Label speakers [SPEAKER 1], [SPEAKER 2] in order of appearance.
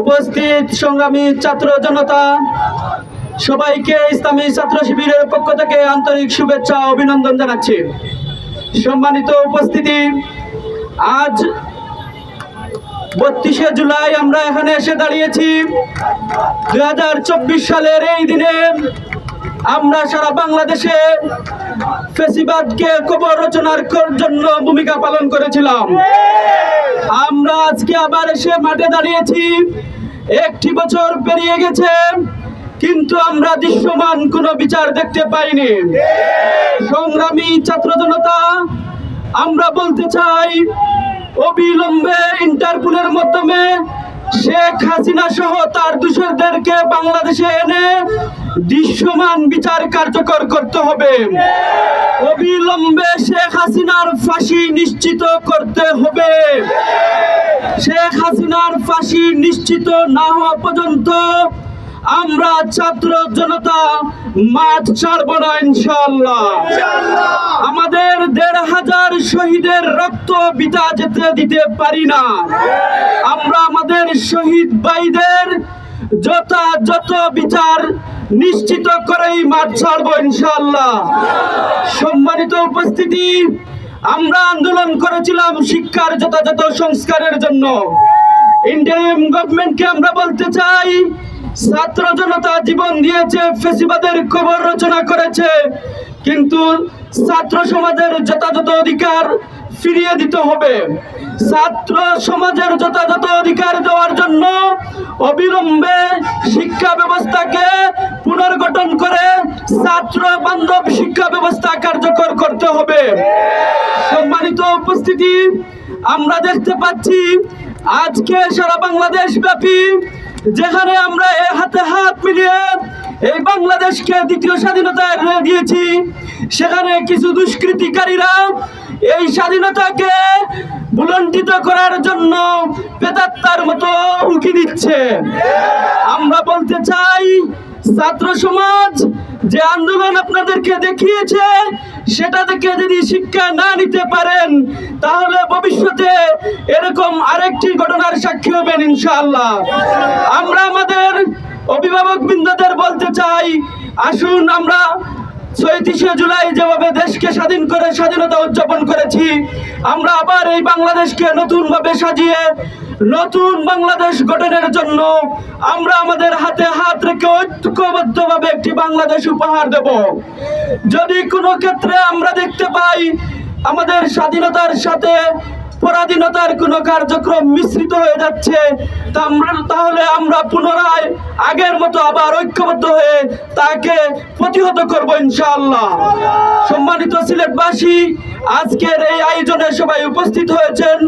[SPEAKER 1] উপস্থিত সংগ্রামী ছাত্র জনতা, সবাইকে ইসলামী ছাত্র শিবিরের পক্ষ থেকে আন্তরিক শুভেচ্ছা অভিনন্দন জানাচ্ছি। সম্মানিত উপস্থিতি, আজ বত্রিশে জুলাই আমরা এখানে এসে দাঁড়িয়েছি। দু হাজার চব্বিশ সালের এই দিনে আমরা সারা বাংলাদেশে ফেসিবাদকে কবর রচনার জন্য ভূমিকা পালন করেছিলাম। আমরা আজকে আবার এসে মাঠে দাঁড়িয়েছি। একটি বছর পেরিয়ে গেছে, কিন্তু আমরা দৃশ্যমান কোনো বিচার দেখতে পাইনি। সংগ্রামী ছাত্র জনতা, আমরা বলতে চাই, অবিলম্বে ইন্টারপোলের মাধ্যমে শেখ হাসিনা সহ তার দূষরদেরকে বাংলাদেশে এনে দৃশ্যমান বিচার কার্যকর করতে হবে। অবিলম্বে শেখ হাসিনার ফাঁসি নিশ্চিত করতে হবে। শেখ হাসিনার ফাঁসি নিশ্চিত না হওয়া পর্যন্ত আমরা ছাত্র জনতা মাঠ ছাড়ব না ইনশাল্লাহ আমাদের দেড় হাজার শহীদের রক্ত বিতা যেতে দিতে পারি না। আমরা আমাদের শহীদ ভাইদের যথাযথ বিচার নিশ্চিত করেই মাঠ ছাড়বো ইনশাল্লাহ সম্মানিত উপস্থিতি, আমরা আন্দোলন করেছিলাম শিক্ষার যথাযথ সংস্কারের জন্য। ইন্ডিয়ান গভর্নমেন্টকে আমরা বলতে চাই, ছাত্র জনতা জীবন দিয়েছে, ফেসিবাদের কবর রচনা করেছে। কিন্তু ছাত্র সমাজের যথাযথ অধিকার ফিরিয়ে দিতে হবে। ছাত্র সমাজের যথাযথ অধিকার দেওয়ার জন্য অবিলম্বে শিক্ষা ব্যবস্থাকে পুনর্গঠন করে ছাত্র বান্ধব শিক্ষা ব্যবস্থা কার্যকর করতে হবে। সম্মানিত উপস্থিতি, আমরা দেখতে পাচ্ছি আজকে সারা বাংলাদেশ ব্যাপী, যেখানে আমরা এ হাতে হাত মিলিয়ে এই বাংলাদেশকে দ্বিতীয় স্বাধীনতা দিয়েছি। সেখানে কিছু দুষ্কৃতিকারীরা এই স্বাধীনতাকে বুলন্ডিত করার জন্য পেতাত্তার মতো উকি দিচ্ছে। আমরা বলতে চাই, ছাত্র সমাজ, যে আন্দোলন আপনাদেরকে দেখিয়েছে, সেটা থেকে যদি শিক্ষা না নিতে পারেন, তাহলে ভবিষ্যতে এরকম আরেকটি ঘটনার সাক্ষী হবেন ইনশাআল্লাহ। আমরা আমাদের অভিভাবক বৃন্দদের বলতে চাই, আসুন আমরা চৌত্রিশে জুলাই যেভাবে দেশকে স্বাধীন করে, স্বাধীনতা উদযাপন করেছি, আমরা আবার এই বাংলাদেশকে নতুনভাবে সাজিয়ে, নতুন বাংলাদেশ গঠনের জন্য আমরা আমাদের হাতে হাত রেখে ঐক্যবদ্ধভাবে একটি বাংলাদেশ উপহার দেব। যদি কোনো ক্ষেত্রে আমরা দেখতে পাই, আমাদের স্বাধীনতার সাথে পরাধীনতার কোনো কার্যক্রম মিশ্রিত হয়ে যাচ্ছে তাহলে আমরা পুনরায় আগের মতো আবার ঐক্যবদ্ধ হয়ে তাকে প্রতিহত করব ইনশাআল্লাহ। সম্মানিত সিলেটবাসী, আজকের এই আয়োজনে সবাই উপস্থিত হয়েছেন।